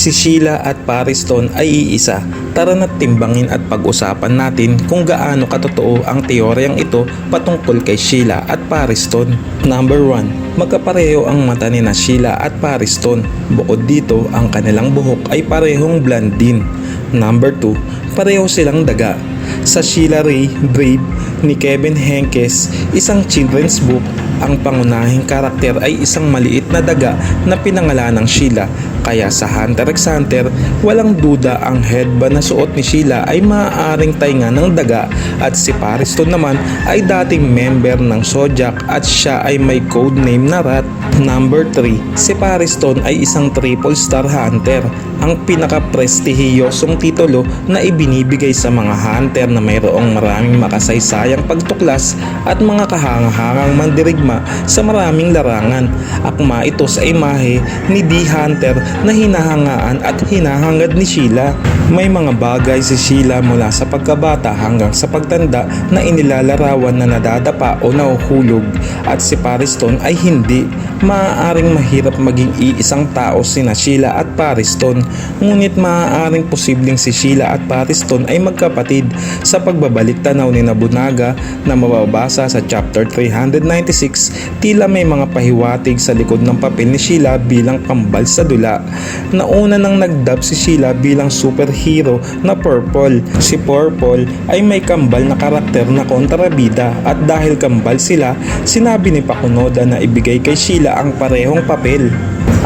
Si Sheila at Pariston ay iisa. Tara na't timbangin at pag-usapan natin kung gaano katotoo ang teoryang ito patungkol kay Sheila at Pariston. Number 1. Magkapareho ang mata ni na Sheila at Pariston. Bukod dito, ang kanilang buhok ay parehong blonde din. Number 2. Pareho silang daga. Sa Sheila Ray Brave ni Kevin Henkes, isang children's book, ang pangunahing karakter ay isang maliit na daga na pinangalan ng Sheila. Kaya sa Hunter x Hunter, walang duda ang headband na suot ni Sheila ay maaaring tainga ng daga at si Pariston naman ay dating member ng Zodiac at siya ay may codename na Rat. Number 3, si Pariston ay isang triple star hunter, ang pinaka-prestihiyosong titulo na ibinibigay sa mga hunter na mayroong maraming makasaysayang pagtuklas at mga kahangahangang mandirigma sa maraming larangan. Akma ito sa imahe ni D. Hunter na hinahangaan at hinahangad ni Sheila. May mga bagay si Sheila mula sa pagkabata hanggang sa pagtanda na inilalarawan na nadadapa o nahuhulog at si Pariston ay hindi. Maaaring mahirap maging iisang tao sina Sheila at Pariston ngunit maaaring posibleng si Sheila at Pariston ay magkapatid sa pagbabalik tanaw ni Nabunaga na mababasa sa chapter 396 tila may mga pahiwatig sa likod ng papel ni Sheila bilang kambal sa dula. Nauna nang nagdub si Sheila bilang superhero na Purple. Si Purple ay may kambal na karakter na kontrabida at dahil kambal sila, sinabi ni Pakunoda na ibigay kay Sheila ang parehong papel.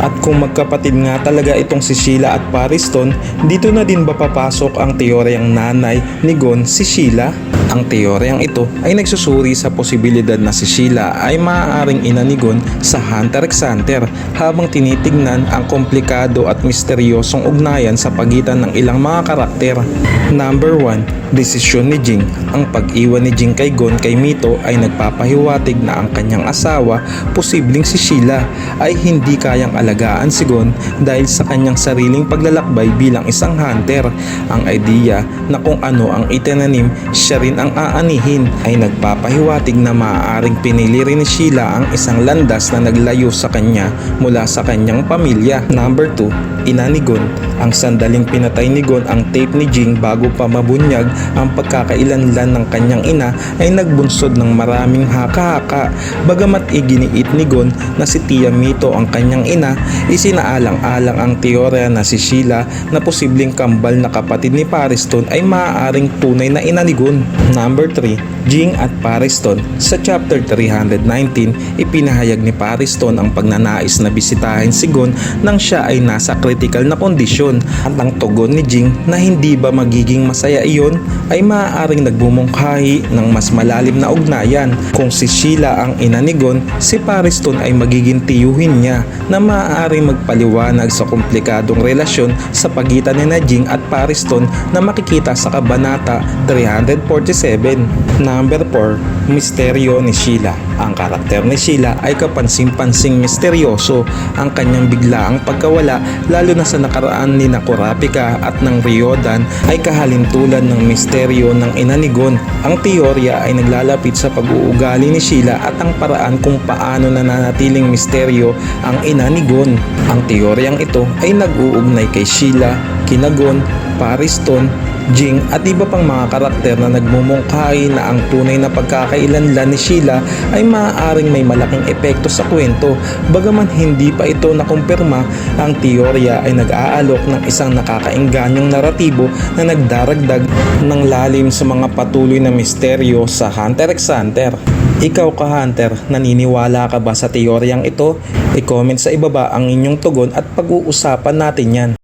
At kung magkapatid nga talaga itong si Sheila at Pariston, dito na din ba papasok ang teoryang nanay ni Gon si Sheila? Ang teoryang ito ay nagsusuri sa posibilidad na si Sheila ay maaaring ina ni Gon sa Hunter x Hunter habang tinitignan ang komplikado at misteryosong ugnayan sa pagitan ng ilang mga karakter. Number 1, desisyon ni Jing. Ang pag-iwan ni Jing kay Gon kay Mito ay nagpapahiwatig na ang kanyang asawa, posibleng si Sheila, ay hindi kayang alagaan si Gon dahil sa kanyang sariling paglalakbay bilang isang hunter. Ang idea na kung ano ang itinanim, siya rin ang aanihin ay nagpapahiwatig na maaaring pinili rin ni Sheila ang isang landas na naglayo sa kanya mula sa kanyang pamilya. Number 2, ina ni Gon. Ang sandaling pinatay ni Gon ang tape ni Jing bago pa mabunyag ang pagkakailanlan ng kanyang ina ay nagbunsod ng maraming haka-haka. Bagamat iginiit ni Gon na si Tia Mito ang kanyang ina, isinaalang-alang ang teorya na si Sheila na posibleng kambal na kapatid ni Pariston ay maaaring tunay na ina ni Gon. Number 3, Jing at Pariston. Sa chapter 319, ipinahayag ni Pariston ang pagnanais na bisitahin si Gon nang siya ay nasa critical na kondisyon. At ang tugon ni Jing na hindi ba magiging masaya iyon ay maaaring nagbumungkahi ng mas malalim na ugnayan. Kung si Sheila ang ina ni Gon, si Pariston ay magiging tiyuhin niya na maaaring magpaliwanag sa komplikadong relasyon sa pagitan ni na Jing at Pariston na makikita sa Kabanata 347. Number 4, Misteryo ni Sheila. Ang karakter ni Sheila ay kapansin-pansing misteryoso. Ang kanyang biglaang pagkawala lalo na sa nakaraan ni Nakurapika at ng Ryodan ay kahalintulan ng misteryo ng ina ni Gon. Ang teorya ay naglalapit sa pag-uugali ni Sheila at ang paraan kung paano nananatiling misteryo ang ina ni Gon. Ang teoryang ito ay nag-uugnay kay Sheila, Kinagon, Pariston, Jing at iba pang mga karakter na nagmumungkahi na ang tunay na pagkakailanlan ni Sheila ay maaaring may malaking epekto sa kwento. Bagaman hindi pa ito nakumpirma, ang teorya ay nag-aalok ng isang nakakainganyong naratibo na nagdaragdag ng lalim sa mga patuloy na misteryo sa Hunter x Hunter. Ikaw ka Hunter, naniniwala ka ba sa teoryang ito? I-comment sa ibaba ang inyong tugon at pag-uusapan natin yan.